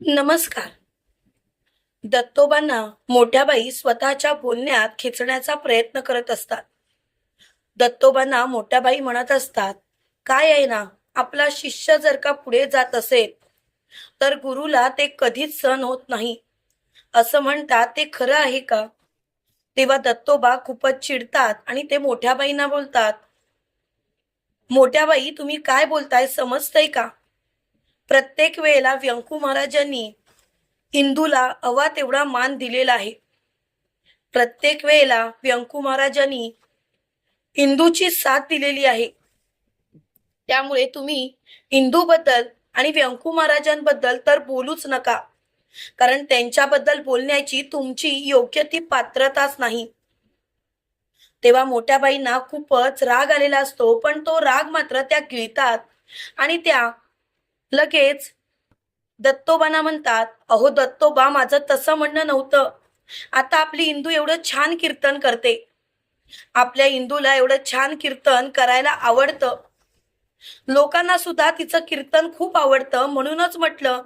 नमस्कार. दत्तोबांना मोठ्या बाई स्वतःच्या बोलण्यात खेचण्याचा प्रयत्न करत असतात. दत्तोबांना मोठ्या बाई म्हणत असतात काय आहे ना आपला शिष्य जर का पुढे जात असेल तर गुरुला ते कधीच सहन होत नाही. असं म्हणतात ते खरं आहे का? तेव्हा दत्तोबा खूपच चिडतात आणि ते मोठ्या बाईंना बोलतात मोठ्या बाई तुम्ही काय बोलताय समजतंय का? प्रत्येक वेळेला व्यंकू महाराजांनी हिंदूला हवा तेवढा मान दिलेला आहे. प्रत्येक वेळेला व्यंकू महाराजांनी हिंदूची साथ दिलेली आहे. त्यामुळे तुम्ही हिंदूबद्दल आणि व्यंकू महाराजांबद्दल तर बोलूच नका. कारण त्यांच्याबद्दल बोलण्याची तुमची योग्य ती पात्रताच नाही. तेव्हा मोठ्या बाईंना खूपच राग आलेला असतो पण तो राग मात्र त्या गिळतात आणि त्या लगेच दत्तोबांना म्हणतात अहो दत्तोबा माझं तसं म्हणणं नव्हतं. आता आपली हिंदू एवढं छान कीर्तन करते. आपल्या हिंदूला एवढं छान कीर्तन करायला आवडतं. लोकांना सुद्धा तिचं कीर्तन खूप आवडतं. म्हणूनच म्हटलं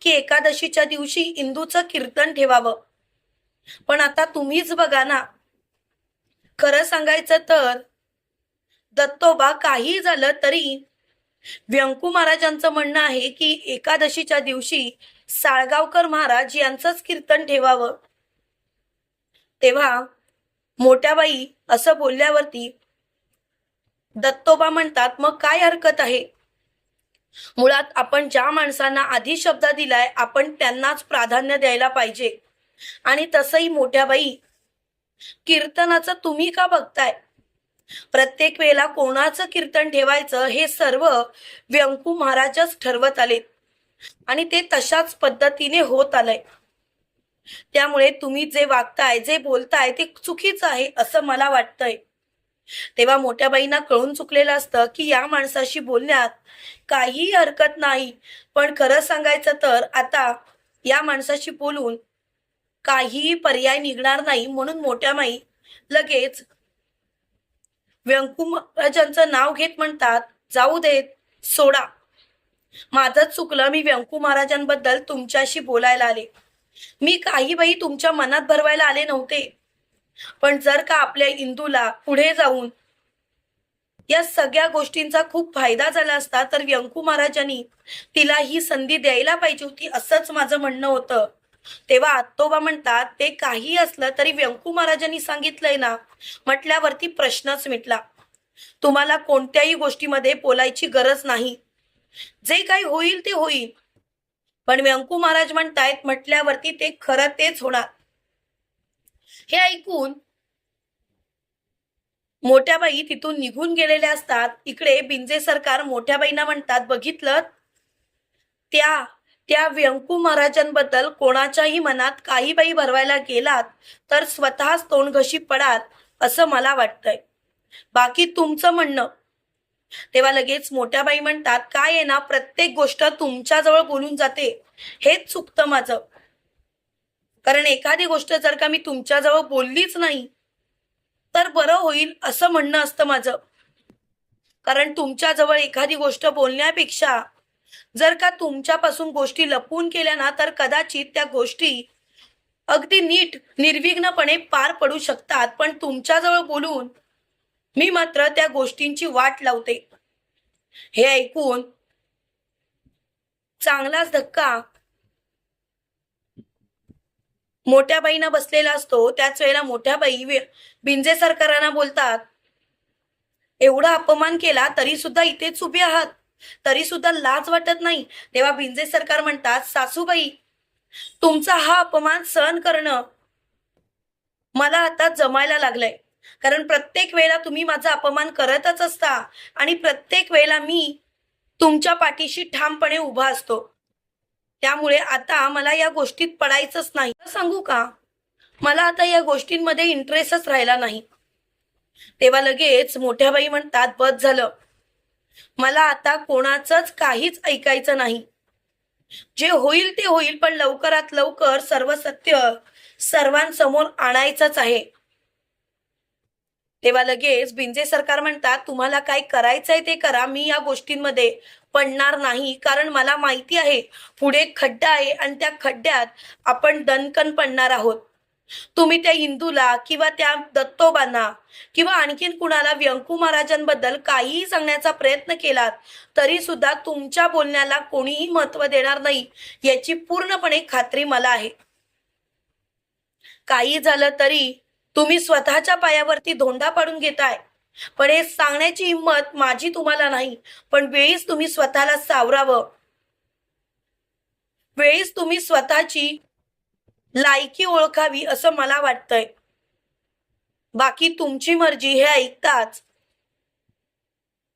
की एकादशीच्या दिवशी हिंदूचं कीर्तन ठेवावं. पण आता तुम्हीच बघा ना. खरं सांगायचं तर दत्तोबा काही झालं तरी व्यंकू महाराजांचं म्हणणं आहे की एकादशीच्या दिवशी साळगावकर महाराज यांचंच कीर्तन ठेवावं. तेव्हा मोठ्याबाई असं बोलल्यावरती दत्तोबा म्हणतात मग काय हरकत आहे? मुळात आपण ज्या माणसांना आधी शब्द दिलाय आपण त्यांनाच प्राधान्य द्यायला पाहिजे. आणि तसंही मोठ्याबाई कीर्तनाचं तुम्ही का बघताय? प्रत्येक वेळेला कोणाचं कीर्तन ठेवायचं हे सर्व व्यंकू महाराजच ठरवत आले आणि ते तशाच पद्धतीने होत आलंय. त्यामुळे तुम्ही जे वागताय जे बोलताय ते चुकीचं आहे असं मला वाटतंय. तेव्हा मोठ्या बाईंना कळून चुकलेलं असतं की या माणसाशी बोलण्यात काहीही हरकत नाही. पण खरं सांगायचं तर आता या माणसाशी बोलून काहीही पर्याय निघणार नाही म्हणून मोठ्या माई लगेच व्यंकू महाराजांचं नाव घेत म्हणतात जाऊ देत सोडा. माझंच चुकलं मी व्यंकू महाराजांबद्दल तुमच्याशी बोलायला आले. मी काही बाई तुमच्या मनात भरवायला आले नव्हते. पण जर का आपल्या इंदूला पुढे जाऊन या सगळ्या गोष्टींचा खूप फायदा झाला असता तर व्यंकू महाराजांनी तिला ही संधी द्यायला पाहिजे होती असंच माझं म्हणणं होतं. तेव्हा आत्तोबा म्हणतात ते काही असलं तरी व्यंकू महाराजांनी सांगितलंय ना? म्हटल्यावरती प्रश्नच मिटला. तुम्हाला कोणत्याही गोष्टीमध्ये बोलायची गरज नाही. जे काही होईल ते होईल. पण व्यंकू महाराज म्हणतायत म्हटल्यावरती ते खरं तेच होणार. हे ऐकून मोठ्या बाई तिथून निघून गेलेले असतात. इकडे बिंजे सरकार मोठ्याबाईंना म्हणतात बघितलं? त्या त्या व्यंकू महाराजांबद्दल कोणाच्याही मनात काही बाई भरवायला गेलात तर स्वतःच तोंडघशी पडाल असं मला वाटतंय. बाकी तुमचं म्हणणं. तेव्हा लगेच मोठ्या बाई म्हणतात काय आहे ना प्रत्येक गोष्ट तुमच्याजवळ बोलून जाते. हेच चुकतं माझं. कारण एखादी गोष्ट जर का मी तुमच्याजवळ बोललीच नाही तर बरं होईल असं म्हणणं असतं माझं. कारण तुमच्याजवळ एखादी गोष्ट बोलण्यापेक्षा जर का तुमच्यापासून गोष्टी लपवून केल्या ना तर कदाचित त्या गोष्टी अगदी नीट निर्विघ्नपणे पार पडू शकतात. पण तुमच्याजवळ बोलून मी मात्र त्या गोष्टींची वाट लावते. हे ऐकून चांगलाच धक्का मोठ्या बाईना बसलेला असतो. त्याच वेळेला मोठ्या बाई बिंजे सरकारांना बोलतात एवढा अपमान केला तरी सुद्धा इथेच उभे आहात. तरी सुद्धा लाज वाटत नाही. तेव्हा भिंजे सरकार म्हणतात सासूबाई तुमचा हा अपमान सहन करणं मला आता जमायला लागलंय. कारण प्रत्येक वेळेला तुम्ही माझा अपमान करतच असता आणि प्रत्येक वेळेला मी तुमच्या पाठीशी ठामपणे उभा असतो. त्यामुळे आता मला या गोष्टीत पडायचंच नाही. सांगू का? मला आता या गोष्टींमध्ये इंटरेस्टच राहिला नाही. तेव्हा लगेच मोठ्या बाई म्हणतात बस झालं. मला आता कोणाचंच काहीच ऐकायचं नाही. जे होईल ते होईल पण लवकरात लवकर सर्व सत्य सर्वांसमोर आणायचंच आहे. तेव्हा लगेच बिंजे सरकार म्हणतात तुम्हाला काय करायचंय ते करा मी या गोष्टींमध्ये पडणार नाही कारण मला माहिती आहे पुढे खड्डा आहे आणि त्या खड्ड्यात आपण दणकन पडणार आहोत. तुम्ही त्या हिंदूला किंवा त्या दत्तोबांना किंवा आणखीन कुणाला व्यंकू महाराजांबद्दल काहीही सांगण्याचा प्रयत्न केलात तरी सुद्धा तुमच्या बोलण्याला कोणीही महत्त्व देणार नाही याची पूर्णपणे खात्री मला आहे. काही झालं तरी तुम्ही स्वतःच्या पायावरती धोंडा पाडून घेताय. पण हे सांगण्याची हिंमत माझी तुम्हाला नाही पण वेळीच तुम्ही स्वतःला सावरावं. वेळीच तुम्ही स्वतःची लायकी ओळखावी असं मला वाटतंय. बाकी तुमची मर्जी हे ऐकताच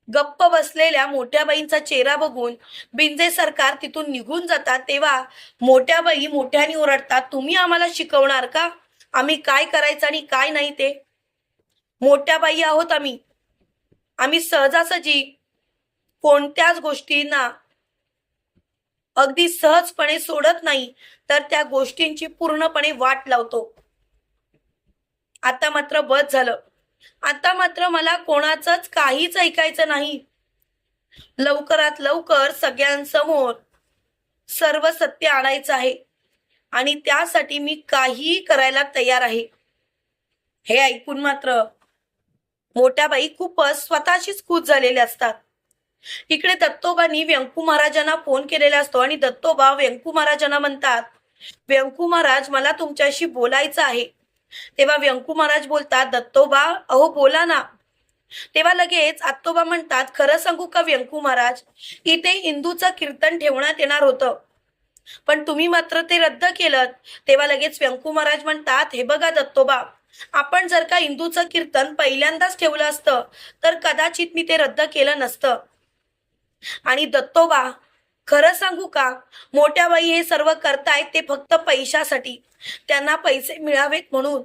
गप्प बसलेल्या मोठ्या बाईंचा चेहरा बघून बिंजे सरकार तिथून निघून जातात तेव्हा मोठ्या बाई मोठ्याने ओरडतात तुम्ही आम्हाला शिकवणार का? आम्ही काय करायचं आणि काय नाही ते? मोठ्या बाई आहोत आम्ही. आम्ही सहजासहजी कोणत्याच गोष्टींना अगदी सहजपणे सोडत नाही तर त्या गोष्टींची पूर्णपणे वाट लावतो. आता मात्र बस झालं. आता मात्र मला कोणाचंच काहीच ऐकायचं नाही. लवकरात लवकर सगळ्यांसमोर सर्व सत्य आणायचं आहे आणि त्यासाठी मी काहीही करायला तयार आहे. हे ऐकून मात्र मोठ्या बाई खूपच स्वतःशीच खुश झालेले असतात. इकडे दत्तोबांनी व्यंकू महाराजांना फोन केलेला असतो आणि दत्तोबा व्यंकू महाराजांना म्हणतात व्यंकू महाराज मला तुमच्याशी बोलायचं आहे. तेव्हा व्यंकू महाराज बोलतात दत्तोबा अहो बोला ना. तेव्हा लगेच आत्तोबा म्हणतात खरं सांगू का व्यंकू महाराज इथे इंदूचं कीर्तन ठेवण्यात येणार होतं. पण तुम्ही मात्र ते रद्द केलं तेव्हा लगेच व्यंकू महाराज म्हणतात हे बघा दत्तोबा आपण जर का इंदूचं कीर्तन पहिल्यांदाच ठेवलं असतं तर कदाचित मी ते रद्द केलं नसतं. आणि दत्तोबा खरं सांगू का? मोठ्या बाई हे सर्व करतायत ते फक्त पैशासाठी. त्यांना पैसे मिळावेत म्हणून.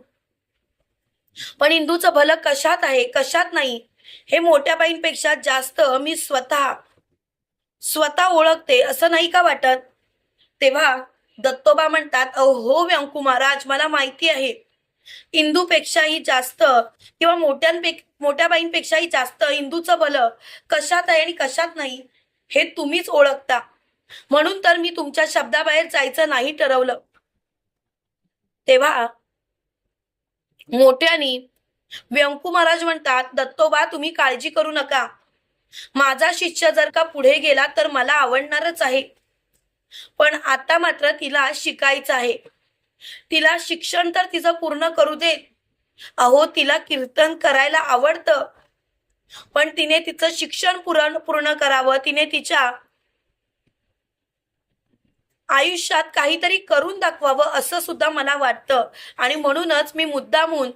पण हिंदूचं भलं कशात आहे कशात नाही? हे मोठ्या बाईंपेक्षा जास्त मी स्वतः स्वतः ओळखते असं नाही का वाटत? तेव्हा दत्तोबा म्हणतात अहो व्यंकू महाराज मला माहिती आहे. इंदूपेक्षाही जास्त किंवा मोठ्यांपेक्षा मोठ्या बाईंपेक्षाही जास्त हिंदूचं भलं कशात आहे आणि कशात नाही हे तुम्हीच ओळखता. म्हणून तर मी तुमच्या शब्दाबाहेर जायचं नाही ठरवलं. तेव्हा मोठ्यानी व्यंकू महाराज म्हणतात दत्तोबा तुम्ही काळजी करू नका. माझा शिष्य जर का पुढे गेला तर मला आवडणारच आहे. पण आता मात्र तिला शिकायचं आहे. तिला शिक्षण तर तिचं पूर्ण करू देत. अहो तिला कीर्तन करायला आवडतं. पण तिने तिचं शिक्षण पूर्ण पूर्ण करावं. तिने तिच्या आयुष्यात काहीतरी करून दाखवावं असं सुद्धा मला वाटतं. आणि म्हणूनच मी मुद्दामून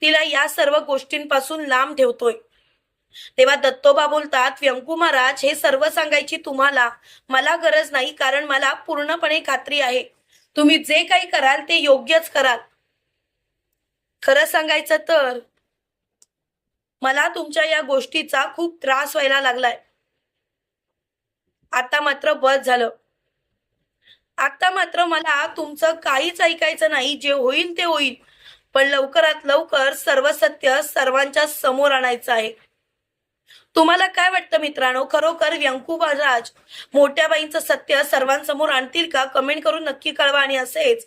तिला या सर्व गोष्टींपासून लांब ठेवतोय. तेव्हा दत्तोबा बोलतात व्यंकू महाराज हे सर्व सांगायची तुम्हाला मला गरज नाही कारण मला पूर्णपणे खात्री आहे. तुम्ही जे काही कराल ते योग्यच कराल. खरं सांगायचं तर मला तुमच्या या गोष्टीचा खूप त्रास व्हायला लागलाय. आता मात्र बस झालं. आता मात्र मला तुमचं काहीच ऐकायचं नाही जे होईल ते होईल पण लवकरात लवकर सर्व सत्य सर्वांच्या समोर आणायचं आहे. तुम्हाला काय वाटतं मित्रांनो? खरोखर व्यंकू महाराज मोठ्या बाईंचं सत्य सर्वांसमोर आणतील का? कमेंट करून नक्की कळवा आणि असेच